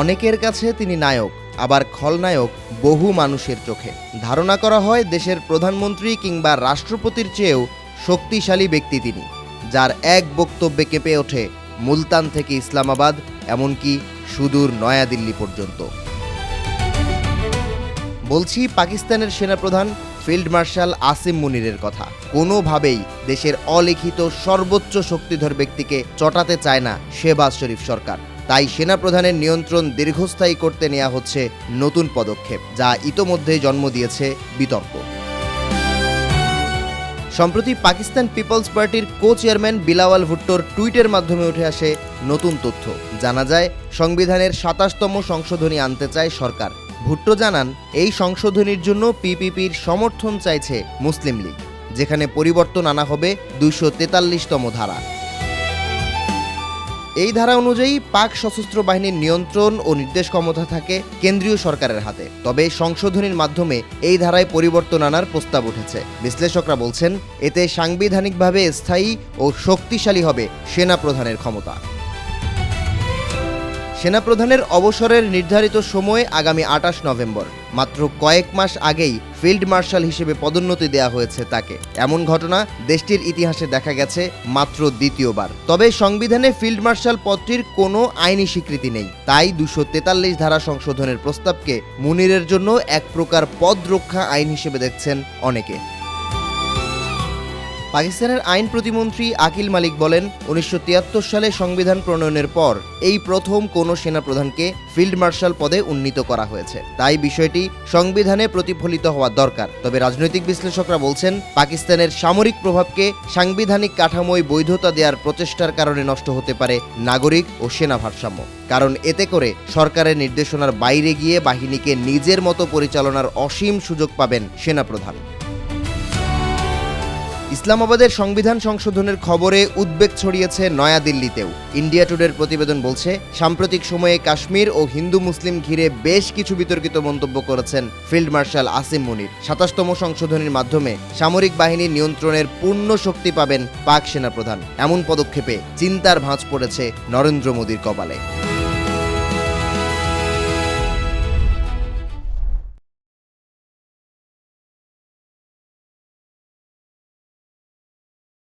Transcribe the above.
অনেকের কাছে তিনি নায়ক, আবার খলনায়ক বহু মানুষের চোখে। ধারণা করা হয় দেশের প্রধানমন্ত্রী কিংবা রাষ্ট্রপতির চেয়েও শক্তিশালী ব্যক্তি তিনি, যার এক বক্তব্যে কেঁপে ওঠে, মুলতান থেকে ইসলামাবাদ, এমনকি সুদূর নয়াদিল্লি পর্যন্ত। বলছি পাকিস্তানের সেনাপ্রধান, ফিল্ড মার্শাল আসিম মুনিরের কথা। কোনোভাবেই দেশের অলিখিত সর্বোচ্চ শক্তিধর ব্যক্তিকে চটাতে চায় না শেবাজ শরীফ সরকার। তাই সেনাপ্রধানের নিয়ন্ত্রণ দীর্ঘস্থায়ী করতে নেওয়া হচ্ছে নতুন পদক্ষেপ, যা ইতোমধ্যেই জন্ম দিয়েছে বিতর্ক। সম্প্রতি পাকিস্তান পিপলস পার্টির কো চেয়ারম্যান বিলাওয়াল ভুট্টোর টুইটের মাধ্যমে উঠে আসে নতুন তথ্য। জানা যায়, সংবিধানের সাতাশতম সংশোধনী আনতে চায় সরকার। ভুট্টো জানান, এই সংশোধনীর জন্য পিপিপির সমর্থন চাইছে মুসলিম লীগ, যেখানে পরিবর্তন আনা হবে দুইশো তেতাল্লিশতম ধারা। এই ধারা অনুযায়ী পাক সশস্ত্র বাহিনীর নিয়ন্ত্রণ ও নির্দেশ ক্ষমতা থাকে কেন্দ্রীয় সরকারের হাতে। তবে সংশোধনীর মাধ্যমে এই ধারায় পরিবর্তন আনার প্রস্তাব উঠেছে। বিশ্লেষকরা বলছেন, এতে সাংবিধানিকভাবে স্থায়ী ও শক্তিশালী হবে সেনা প্রধানের ক্ষমতা। সেনাপ্রধানের অবসরের নির্ধারিত সময় আগামী আটাশ নভেম্বর। মাত্র কয়েক মাস আগেই ফিল্ড মার্শাল হিসেবে পদোন্নতি দেওয়া হয়েছে তাকে। এমন ঘটনা দেশটির ইতিহাসে দেখা গেছে মাত্র দ্বিতীয়বার। তবে সংবিধানে ফিল্ড মার্শাল পদটির কোনো আইনি স্বীকৃতি নেই। তাই দুশো তেতাল্লিশ ধারা সংশোধনের প্রস্তাবকে মুনিরের জন্য এক প্রকার পদ রক্ষা আইন হিসেবে দেখছেন অনেকে। পাকিস্তানের আইন প্রতিমন্ত্রী আকিল মালিক বলেন, উনিশশো তিয়াত্তর সালে সংবিধান প্রণয়নের পর এই প্রথম কোনো সেনাপ্রধানকে ফিল্ড মার্শাল পদে উন্নীত করা হয়েছে। তাই বিষয়টি সংবিধানে প্রতিফলিত হওয়া দরকার। তবে রাজনৈতিক বিশ্লেষকরা বলছেন, পাকিস্তানের সামরিক প্রভাবকে সাংবিধানিক কাঠামোয় বৈধতা দেওয়ার প্রচেষ্টার কারণে নষ্ট হতে পারে নাগরিক ও সেনা ভারসাম্য। কারণ এতে করে সরকারের নির্দেশনার বাইরে গিয়ে বাহিনীকে নিজের মতো পরিচালনার অসীম সুযোগ পাবেন সেনাপ্রধান। ইসলামাবাদের সংবিধান সংশোধনের খবরে উদ্বেগ ছড়িয়েছে নয়াদিল্লিতেও। ইন্ডিয়া টুডের প্রতিবেদন বলছে, সাম্প্রতিক সময়ে কাশ্মীর ও হিন্দু মুসলিম ঘিরে বেশ কিছু বিতর্কিত মন্তব্য করেছেন ফিল্ড মার্শাল আসিম মুনির। সাতাশতম সংশোধনীর মাধ্যমে সামরিক বাহিনীর নিয়ন্ত্রণের পূর্ণ শক্তি পাবেন পাক সেনাপ্রধান। এমন পদক্ষেপে চিন্তার ভাঁজ পড়েছে নরেন্দ্র মোদীর কপালে।